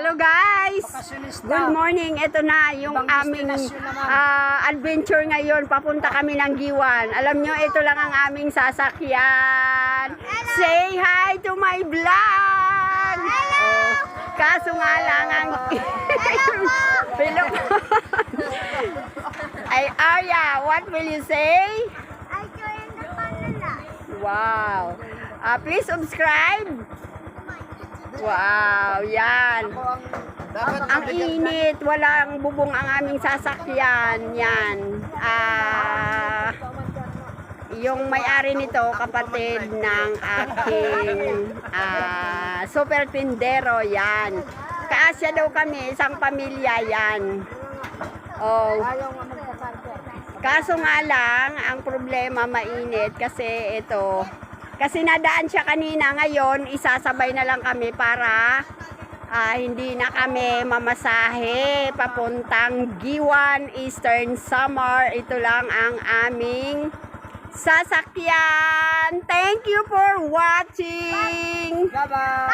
Hello guys! Good morning. Ito na yung aming ah, adventure ngayon. Papunta kami ng Giwan. Alam nyo, ito lang ang aming sasakyan. Say hi to my vlog! Oh, kaso nga lang ang... Hello po! Ay, Arya, what will you say? I joined the banana. Wow! Ah, please subscribe! Wow, yan. Dapat Ang init, walang bubong ang aming sasakyan. Yan. Ah, yung may-ari nito, kapatid ng aking ah, super tindero. Yan. Kaasya daw kami, isang pamilya yan. Oh. Kaso nga lang, ang problema mainit kasi ito, kasi nadaan siya kanina ngayon, isasabay na lang kami para ah, hindi na kami mamasahe papuntang Giwan Eastern Summer. Ito lang ang aming sasakyan. Thank you for watching! Bye-bye.